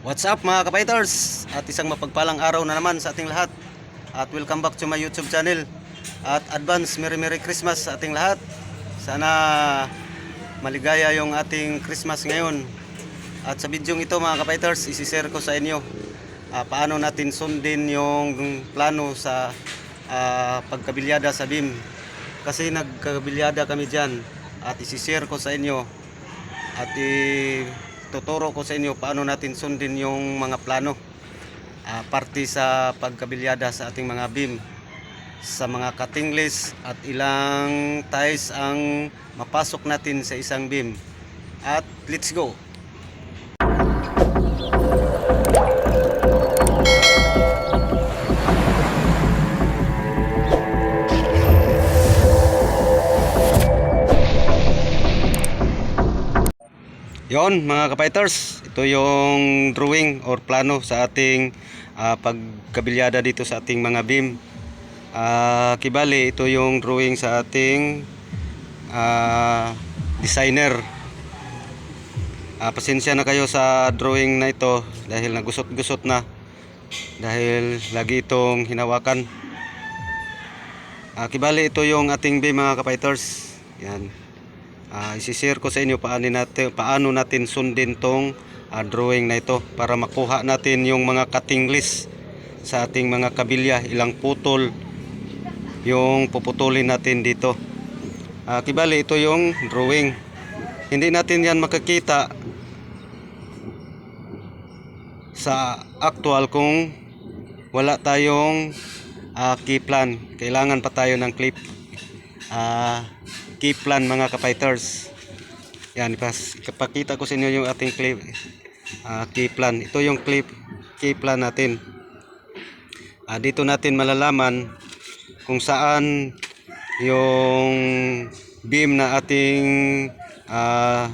What's up mga kapiters? At isang mapagpalang araw na naman sa ating lahat. At welcome back to my YouTube channel. At advance Merry Merry Christmas sa ating lahat. Sana maligaya yung ating Christmas ngayon. At sa video ito mga kapiters, isi-share ko sa inyo ah, paano natin sundin yung plano sa ah, pagkabilyada sa BIM. Kasi nagkabilyada kami dyan at isi-share ko sa inyo at ituturo ko sa inyo paano natin sundin yung mga plano ah, parte sa pagkabilyada sa ating mga beam sa mga cutting list at ilang ties ang mapasok natin sa isang beam. At let's go Yon mga kapiters, ito yung drawing or plano sa ating ah, pagkabilyada dito sa ating mga beam. Ah, kibali, ito yung drawing sa ating ah, designer. Ah, pasensya na kayo sa drawing na ito dahil nagusot-gusot na. Dahil lagi itong hinawakan. Ah, kibali, ito yung ating beam mga kapiters. Yan. Ah, isi-share ko sa inyo paano natin paano natin sundin tong ah, drawing na ito para makuha natin yung mga cutting list sa ating mga kabilya, ilang putol yung puputulin natin dito. Ah, kibali ito yung drawing. Hindi natin yan makikita sa actual kung wala tayong ah, key plan. Kailangan pa tayo ng clip ah key plan mga kapiters yan ipas kapakita ko sa inyo yung ating clip ah, key plan ito yung clip key plan natin. Ah, dito natin malalaman kung saan yung beam na ating ah,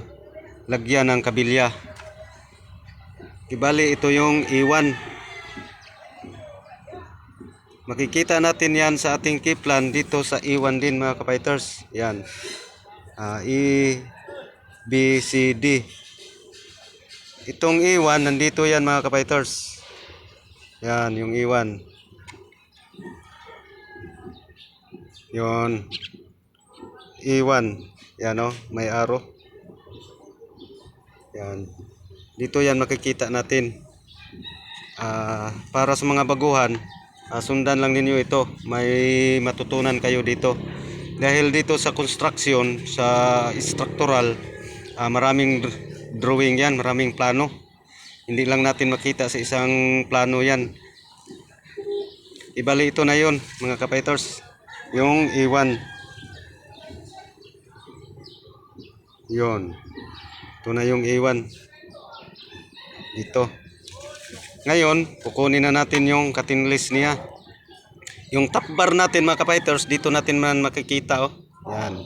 lagyan ng kabilya. Ibali ito yung iwan Makikita natin yan sa ating key plan dito sa E1 din mga kapiters. Yan. Ah, E, B, C, D. Itong E1, nandito yan mga kapiters. Yan, yung E1. Yon. E1. Yan o, may arrow. Yan. Dito yan makikita natin. Ah, para sa mga baguhan, Ah, sundan lang ninyo ito. May matutunan kayo dito. Dahil dito sa construction, sa structural, ah, maraming dr- drawing yan, maraming plano. Hindi lang natin makita sa isang plano yan. Ibali ito na yon mga kapiters. Yung E1. Yon. Ito na yung E1. Dito. Ngayon, kukunin na natin yung cutting list niya. Yung top bar natin mga kapiters, dito natin man makikita oh. Yan.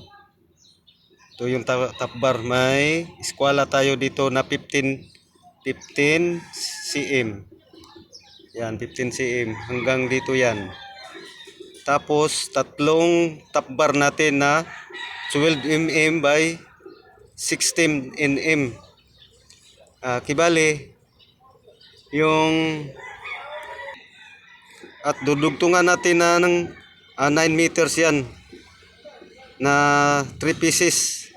Ito yung top bar. May eskwala tayo dito na 15 15 cm. Yan, 15 cm. Hanggang dito yan. Tapos, tatlong top bar natin na 12 mm by 16 mm. Ah, kibali, yung at dudugtungan natin na ng ah, 9 meters yan na 3 pieces.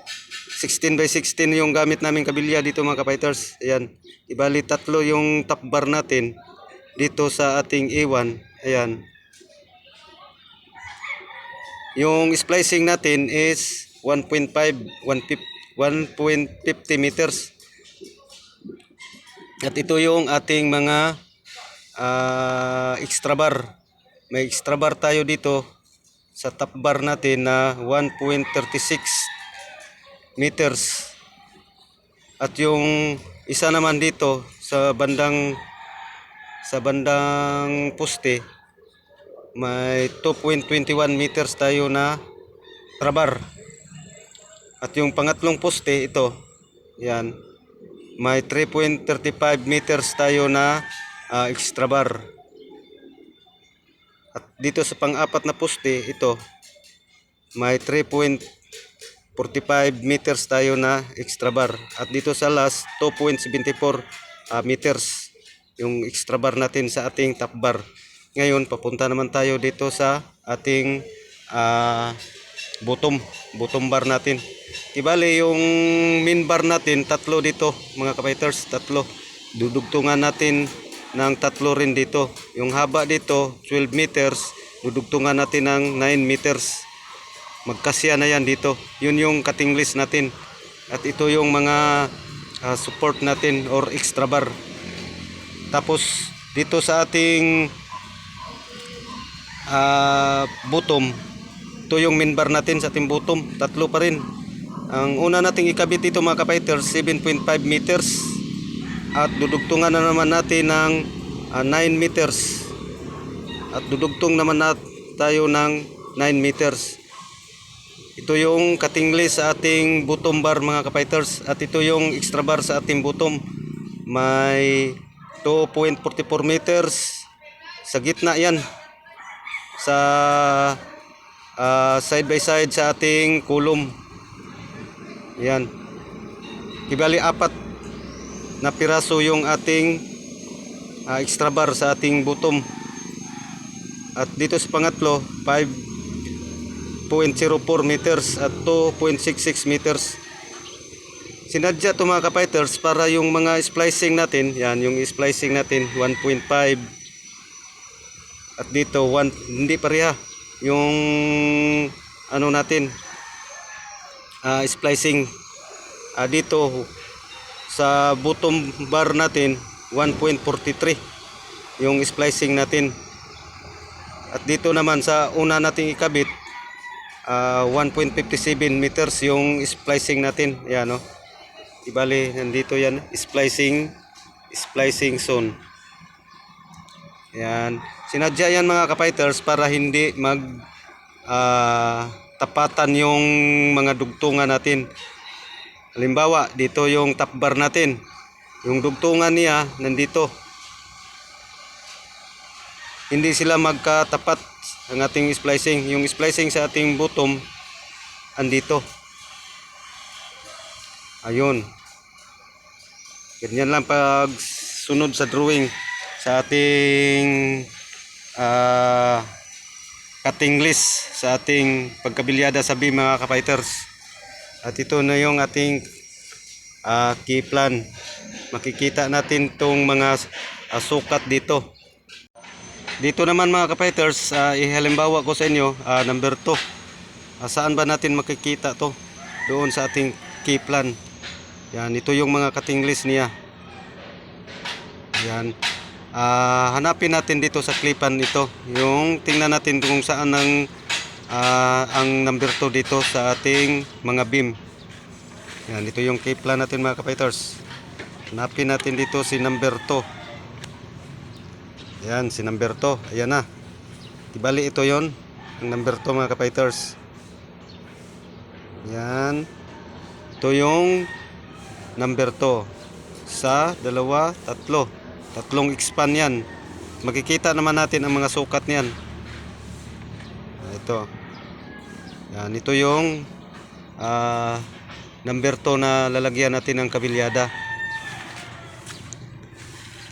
16 by 16 yung gamit namin kabilya dito mga kapiters ayan. Ibali tatlo yung top bar natin dito sa ating A1 ayan. Yung splicing natin is 1.5 1.50 meters at ito yung ating mga ah, extra bar. May extra bar tayo dito sa top bar natin na 1.36 meters. At yung isa naman dito sa bandang sa bandang poste may 2.21 meters tayo na trabar. At yung pangatlong poste ito, yan, may 3.35 meters tayo na ah, extra bar. At dito sa pang-apat na poste, ito, may 3.45 meters tayo na extra bar. At dito sa last, 2.74 ah, meters. yung extra bar natin sa ating top bar. Ngayon, papunta naman tayo dito sa ating ah, bottom, bottom bar natin. Ibali yung main bar natin, tatlo dito, mga kapiters, tatlo. Dudugtungan natin ng tatlo rin dito. Yung haba dito, 12 meters, dudugtungan natin ng 9 meters. Magkasya na yan dito. Yun yung cutting list natin. At ito yung mga ah, support natin or extra bar. Tapos dito sa ating ah, bottom, ito yung main bar natin sa ating bottom. Tatlo pa rin. Ang una nating ikabit dito mga kapiters, 7.5 meters. At dudugtungan na naman natin ng ah, 9 meters. At dudugtong naman na tayo ng 9 meters. Ito yung cutting list sa ating bottom bar mga kapiters at ito yung extra bar sa ating bottom. May 2.44 meters sa gitna yan sa ah, side by side sa ating kulom. Yan. Kibali apat na piraso yung ating ah, extra bar sa ating bottom. At dito sa pangatlo, 5 0.04 meters at 2.66 meters. Sinadya ito mga kapiters para yung mga splicing natin, yan yung splicing natin 1.5 at dito 1 hindi pareha yung ano natin ah, splicing Ah, dito sa bottom bar natin 1.43 yung splicing natin at dito naman sa una nating ikabit ah, 1.57 meters yung splicing natin. Yan no. Ibali nandito yan splicing splicing zone. Yan. Sinadya yan mga kapiters para hindi mag ah, tapatan yung mga dugtungan natin. Halimbawa, dito yung top bar natin. Yung dugtungan niya nandito. Hindi sila magkatapat ang ating splicing. Yung splicing sa ating bottom andito. Ayun. Ganyan lang pag sunod sa drawing sa ating ah, cutting list sa ating pagkabilyada sa beam mga kapiters. At ito na yung ating ah, key plan. Makikita natin tong mga ah, sukat dito. Dito naman mga kapiters, uh, ihalimbawa ko sa inyo, ah, number 2. Ah, saan ba natin makikita to? Doon sa ating key plan. Yan, ito yung mga cutting list niya. Yan. Ah, hanapin natin dito sa klipan ito. Yung tingnan natin kung saan ang ah, ang number 2 dito sa ating mga beam. Yan, ito yung key plan natin mga kapiters. Hanapin natin dito si number 2. Yan, si number 2. Ayan na. Ibali ito yon Ang number 2 mga kapiters. Yan. Ito yung number 2. Sa dalawa, tatlo. Tatlong expand yan. Makikita naman natin ang mga sukat niyan. Ito. Yan, ito yung ah, number 2 na lalagyan natin ng kabilyada.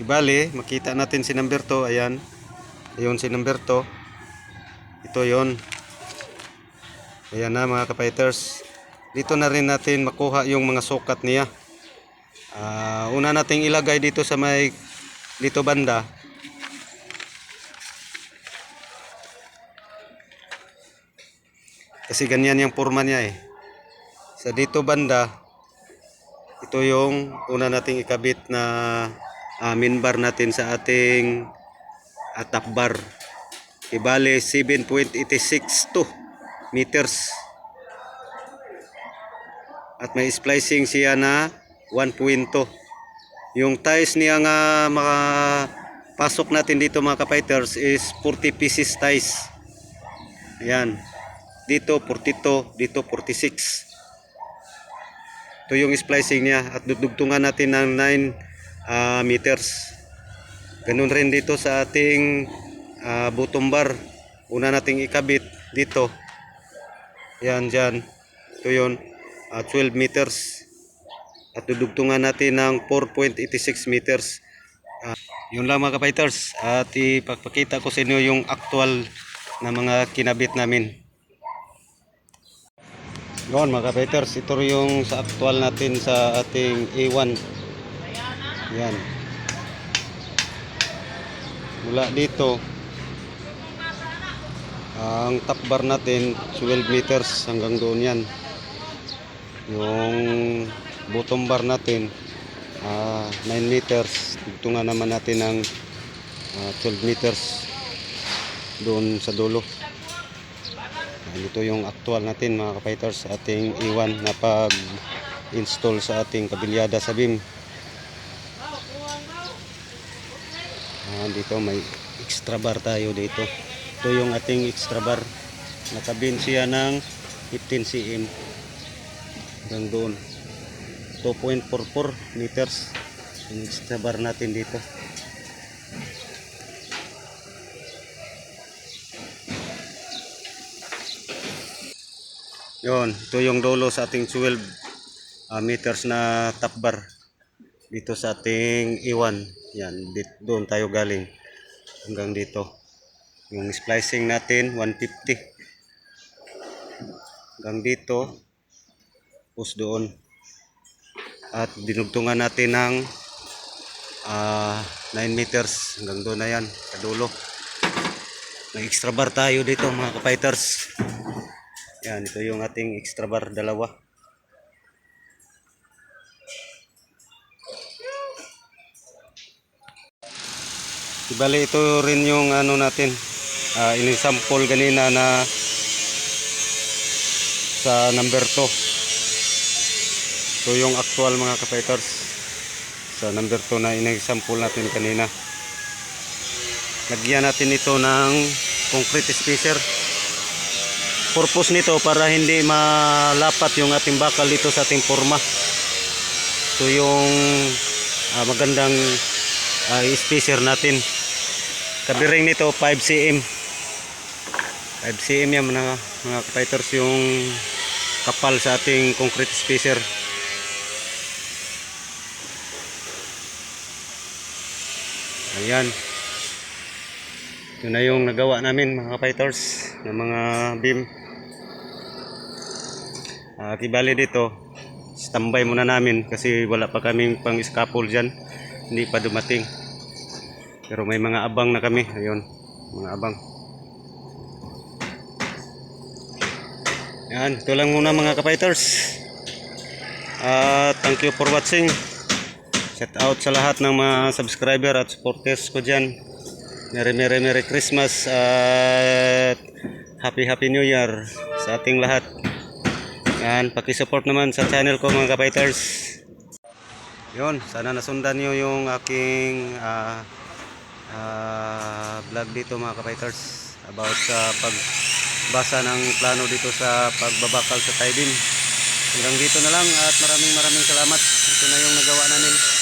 Ibali, makita natin si number 2. Ayan. Ayun si number 2. Ito yon. Ayan na mga kapiters. Dito na rin natin makuha yung mga sukat niya. Ah, una nating ilagay dito sa may dito banda. Kasi ganyan yung forma niya eh. Sa dito banda, ito yung una nating ikabit na uh, bar natin sa ating uh, top bar. Ibale 7.862 meters. At may splicing siya na 1.2. Yung ties niya nga makapasok natin dito mga kapiters is 40 pieces ties. Ayan. Dito 42, dito 46. Ito yung splicing niya at dudugtungan natin ng 9 ah, meters. Ganun rin dito sa ating ah, bottom bar. Una nating ikabit dito. Yan dyan. Ito yun. ah, 12 meters. At dudugtungan natin ng 4.86 meters. Ah, yun lang mga kapiters at ipagpakita ko sa inyo yung actual na mga kinabit namin. Yun mga kapiters, ito yung sa actual natin sa ating A1. Yan. Mula dito, ang top bar natin 12 meters hanggang doon yan. Yung bottom bar natin ah, 9 meters. Tugtungan naman natin ng ah, 12 meters doon sa dulo. Ayan, Ito yung actual natin mga kapiters sa ating iwan na pag-install sa ating kabilyada sa beam. Ah, dito may extra bar tayo dito. Ito yung ating extra bar. Nakabin siya ng 15 cm hanggang doon. 2.44 meters yung extra bar natin dito. Yon, ito yung dulo sa ating 12 ah, meters na top bar dito sa ating iwan. Yan, dit, doon tayo galing hanggang dito. Yung splicing natin 150 hanggang dito tapos doon at dinugtungan natin ng ah, 9 meters hanggang doon na yan sa dulo. May extra bar tayo dito mga kapiters. Yan, ito yung ating extra bar, dalawa. Ibali ito rin yung ano natin, uh, in-sample kanina na sa number 2. Ito yung actual mga kapiters sa number 2 na in-sample natin kanina. Lagyan natin ito ng concrete spacer purpose nito para hindi malapat yung ating bakal dito sa ating forma. So yung ah, magandang ah, spacer natin. Kabiring nito 5 cm. 5 cm yan mga, mga kapiters yung kapal sa ating concrete spacer. Ayan. Ito na yung nagawa namin mga kapiters ng mga beam. Uh, kibali dito, standby muna namin kasi wala pa kaming pang scaffold dyan. Hindi pa dumating. Pero may mga abang na kami. Ayun, mga abang. Yan, ito lang muna mga kapiters. At thank you for watching. Shout out sa lahat ng mga subscriber at supporters ko dyan. Merry Merry Merry Christmas at Happy Happy New Year sa ating lahat. Yan, paki-support naman sa channel ko mga kapiters. Yun, sana nasundan niyo yung aking ah, ah, vlog dito mga kapiters about sa pagbasa ng plano dito sa pagbabakal sa beam. Hanggang dito na lang at maraming maraming salamat. Ito na yung nagawa namin.